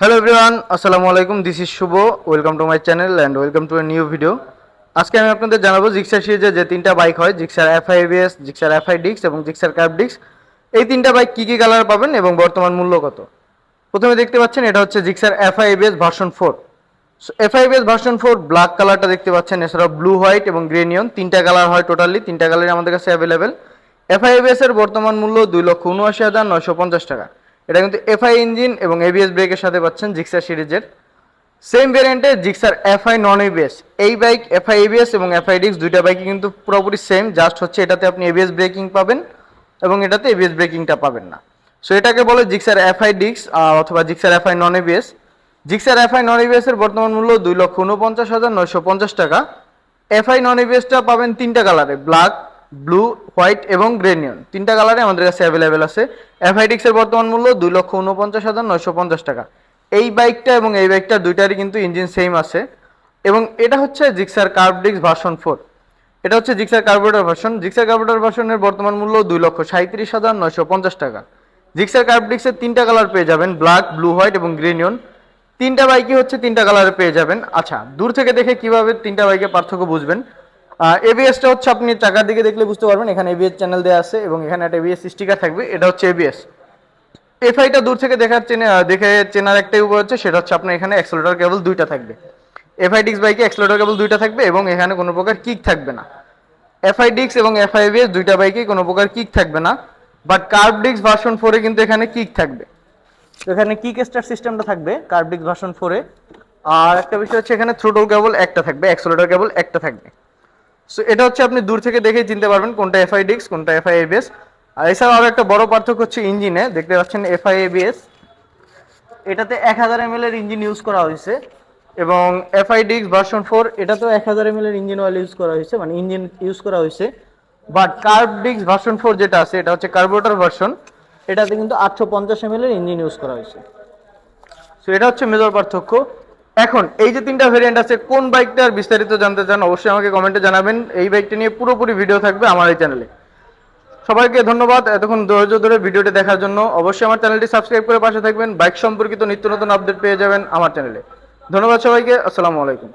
Hello everyone আসসালামু আলাইকুম this is Shubho welcome to my channel and welcome to a new video আজকে আমি আপনাদের জানাব জিক্সার সিরিজে যে তিনটা বাইক হয়, Gixxer FI ABS Gixxer FI ডিক্স এবং জিক্সার ক্যাব ডিক্স এই তিনটা বাইক কী কী কালার পাবেন এবং বর্তমান মূল্য কত? প্রথমে দেখতে পাচ্ছেন এটা হচ্ছে Gixxer FI ABS version four FI ABS version four black কালারটা দেখতে পাচ্ছেন, এছাড়াও ব্লু হোয়াইট এবং গ্রে নিয়ন তিনটা কালার হয় টোটালি তিনটা কালারই আমাদের কাছে অ্যাভেলেবেল এফআই এবিএস এর বর্তমান মূল্য দুই লক্ষ উনআশি হাজার নয়শো পঞ্চাশ টাকা। এটা কিন্তু এফআই ইঞ্জিন এবং এবিএস ব্রেকের সাথে পাচ্ছেন জিক্সার সিরিজের। সেম ভ্যারিয়েন্টে জিক্সার এফআই নন এবিএস এই বাইক এফআই এবিএস এবং এফআই ডিক্স দুইটা বাইকই কিন্তু পুরোপুরি সেম জাস্ট হচ্ছে এটাতে আপনি এবিএস ব্রেকিং পাবেন এবং এটাতে এবিএস ব্রেকিংটা পাবেন না। সো এটাকে বলে জিক্সার এফআই ডিক্স অথবা Gixxer FI non ABS Gixxer FI non ABS এর বর্তমান মূল্য দুই লক্ষ উনপঞ্চাশ হাজার নয়শো পঞ্চাশ টাকা। এফআই নন এবিএসটা পাবেন তিনটা কালারে ব্ল্যাক ব্লু, হোয়াইট এবং গ্রে নিয়ন। তিনটা কালারে আমাদের কাছে অ্যাভেলেবেল আছে। এফআই ডিক্সের বর্তমান মূল্য দুই লক্ষ উনপঞ্চাশ হাজার নয়শো পঞ্চাশ টাকা। এই বাইকটা এবং এই বাইকটা দুইটারই কিন্তু ইঞ্জিন সেম আছে। এবং এটা হচ্ছে জিক্সার কার্ভ ডিক্স ভার্সন ফোর এটা হচ্ছে Gixxer carburettor version Gixxer carburettor ভার্সনের বর্তমান মূল্য দুই লক্ষ সাঁত্রিশ হাজার নয়শো পঞ্চাশ টাকা। জিক্সার কার্বডিক্সের তিনটা কালার পেয়ে যাবেন ব্ল্যাক ব্লু হোয়াইট এবং গ্রিনিয়ন তিনটা বাইকই হচ্ছে তিনটা কালারে পেয়ে যাবেন। আচ্ছা দূর থেকে দেখে কীভাবে তিনটা বাইকের পার্থক্য বুঝবেন? এবিএসটা হচ্ছে আপনি চাকার দিকে দেখলে বুঝতে পারবেন, এখানে এবিএস চ্যানেল দেওয়া আছে এবং এখানে একটা এবিএস স্টিকার থাকবে, এটা হচ্ছে এবিএস এফআইটা দূর থেকে দেখার চেনে দেখে চেনার একটাই উপায় হচ্ছে, সেটা হচ্ছে আপনার এখানে অ্যাক্সেলেটর কেবল দুইটা থাকবে। এফআই ডিক্স বাইকে অ্যাক্সেলেটর কেবল দুইটা থাকবে এবং এখানে কোনো প্রকার কিক থাকবে না। এফআই ডিক্স এবং এফআই এবিএস দুইটা বাইকেই কোনো প্রকার কিক থাকবে না বাট কার্ভ ডিক্স ভার্সন ফোরে কিন্তু এখানে কিক থাকবে। এখানে কিক স্টার সিস্টেমটা থাকবে কার্ভ ডিক্স ভার্সন ফোরে আর একটা বিষয় হচ্ছে এখানে থ্রোটল কেবল একটা থাকবে অ্যাক্সেলেটর কেবল একটা থাকবে। সো এটা হচ্ছে আপনি দূর থেকে দেখেই চিনতে পারবেন কোনটা এফআই ডিক্স কোনটা এফআই এবিএস আর এছাড়াও আরও একটা বড় পার্থক্য হচ্ছে ইঞ্জিনে দেখতে পাচ্ছেন এফআই এবিএস এটাতে এক হাজার এম এর ইঞ্জিন ইউজ করা হয়েছে এবং এফআই ডিক্স ভার্সন ফোর এটাতেও এক হাজার এম এর ইঞ্জিন অয়েল ইউজ করা হয়েছে মানে ইঞ্জিন ইউজ করা হয়েছে। বাট কার্ভ ডিক্স ভার্সন ফোর যেটা আছে, এটা হচ্ছে কার্বোরেটর ভার্সন এটাতে কিন্তু আটশো পঞ্চাশ এম এর ইঞ্জিন ইউজ করা হয়েছে। সো এটা হচ্ছে মেজর পার্থক্য। এখন, এই যে তিনটা ভেরিয়েন্ট আছে, কোন বাইকটার বিস্তারিত জানতে চান অবশ্যই আমাকে কমেন্টে জানাবেন। এই বাইকটা নিয়ে পুরোপুরি ভিডিও থাকবে আমার এই চ্যানেলে সবাইকে ধন্যবাদ, এতক্ষণ ধৈর্য ধরে ভিডিওটি দেখার জন্য। অবশ্যই আমার চ্যানেলটি সাবস্ক্রাইব করে পাশে থাকবেন। বাইক সম্পর্কিত নিত্য নতুন আপডেট পেয়ে যাবেন আমার চ্যানেলে ধন্যবাদ সবাইকে, আসসালামু আলাইকুম।